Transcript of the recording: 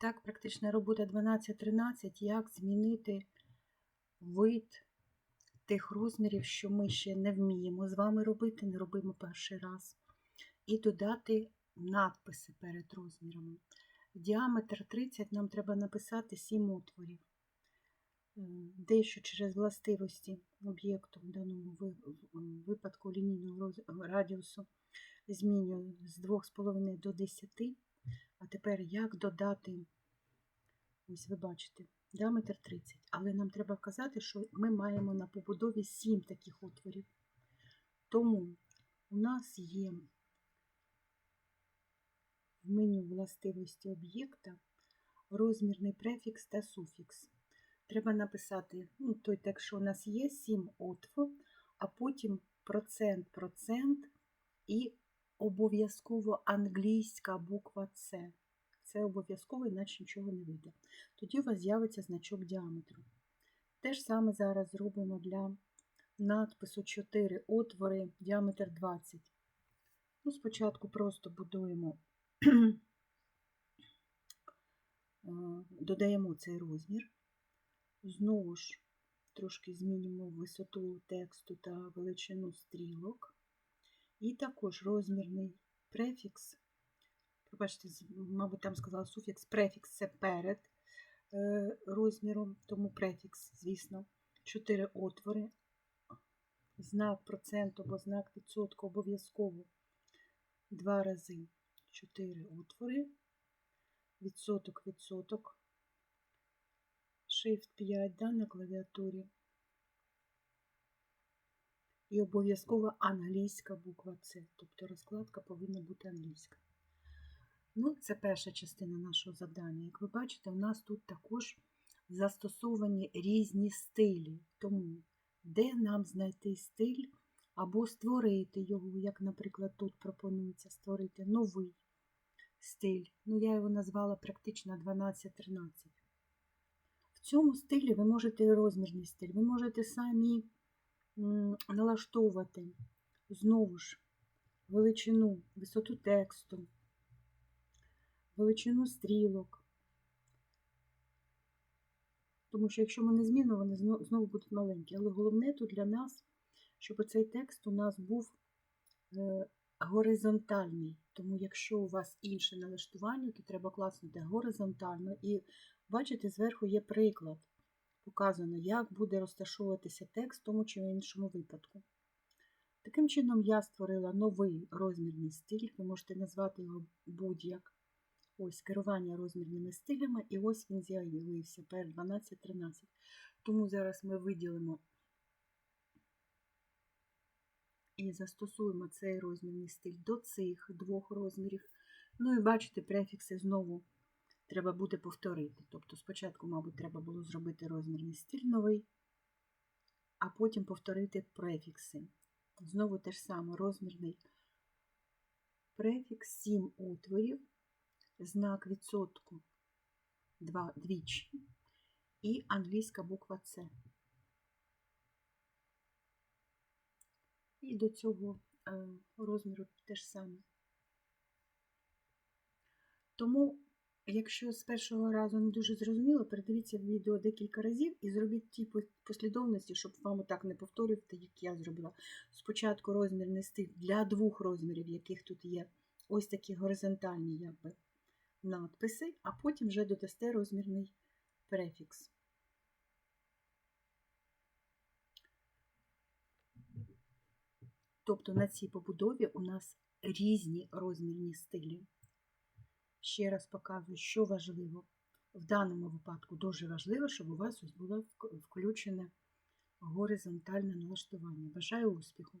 Так, практична робота 12-13. Як змінити вид тих розмірів, що ми ще не вміємо з вами робити, не робимо перший раз. І додати надписи перед розмірами. Діаметр 30 нам треба написати 7 отворів. Е, Дещо через властивості об'єкту, в даному випадку лінійного радіусу, змінюю з 2,5 до 10. А тепер як додати, ось ви бачите, діаметр 30. Але нам треба вказати, що ми маємо на побудові 7 таких отворів. Тому у нас є в меню властивості об'єкта розмірний префікс та суфікс. Треба написати ну, той текст, що у нас є 7 отвор, а потім процент, процент і обов'язково англійська буква С. Це обов'язково, іначе нічого не вийде. Тоді у вас з'явиться значок діаметру. Те ж саме зараз зробимо для надпису 4 отвори, діаметр 20. Ну, спочатку просто будуємо, е, додаємо цей розмір. Знову ж трошки змінюємо висоту тексту та величину стрілок. І також розмірний префікс. Пробачте, мабуть, там сказала суфікс. Префікс це перед е, розміром, тому префікс, звісно, 4 отвори. Знак проценту або знак відсотку обов'язково два рази 4 отвори. Відсоток, відсоток. Shift 5 да, на клавіатурі. І обов'язково англійська буква С, тобто розкладка повинна бути англійська. Ну, це перша частина нашого завдання. Як ви бачите, у нас тут також застосовані різні стилі. Тому, де нам знайти стиль або створити його, як, наприклад, тут пропонується створити новий стиль. Ну, я його назвала практично 12-13. В цьому стилі ви можете розмірний стиль, ви можете самі налаштовувати знову ж величину, висоту тексту, величину стрілок. Тому що якщо ми не змінимо, вони знову будуть маленькі. Але головне тут для нас, щоб цей текст у нас був е, горизонтальний. Тому якщо у вас інше налаштування, то треба класнути горизонтально. І бачите, зверху є приклад. Показано, як буде розташовуватися текст в тому чи іншому випадку. Таким чином, я створила новий розмірний стиль. Ви можете назвати його будь-як. Ось керування розмірними стилями, і ось він з'явився per 12-13. Тому зараз ми виділимо і застосуємо цей розмірний стиль до цих двох розмірів. Ну і бачите, префікси знову треба буде повторити. Тобто спочатку, мабуть, треба було зробити розмірний стиль новий, а потім повторити префікси. Знову те ж саме розмірний префікс 7 отворів, знак відсотку два, двічі і англійська буква С. І до цього е, розміру те ж саме. Тому, якщо з першого разу не дуже зрозуміло, передивіться відео декілька разів і зробіть ті послідовності, щоб вам так не повторювати, як я зробила. Спочатку розмірний стиль для двох розмірів, яких тут є ось такі горизонтальні якби, надписи, а потім вже додасте розмірний префікс. Тобто на цій побудові у нас різні розмірні стилі. Ще раз показую, що важливо. В даному випадку дуже важливо, щоб у вас було включене горизонтальне налаштування. Бажаю успіху!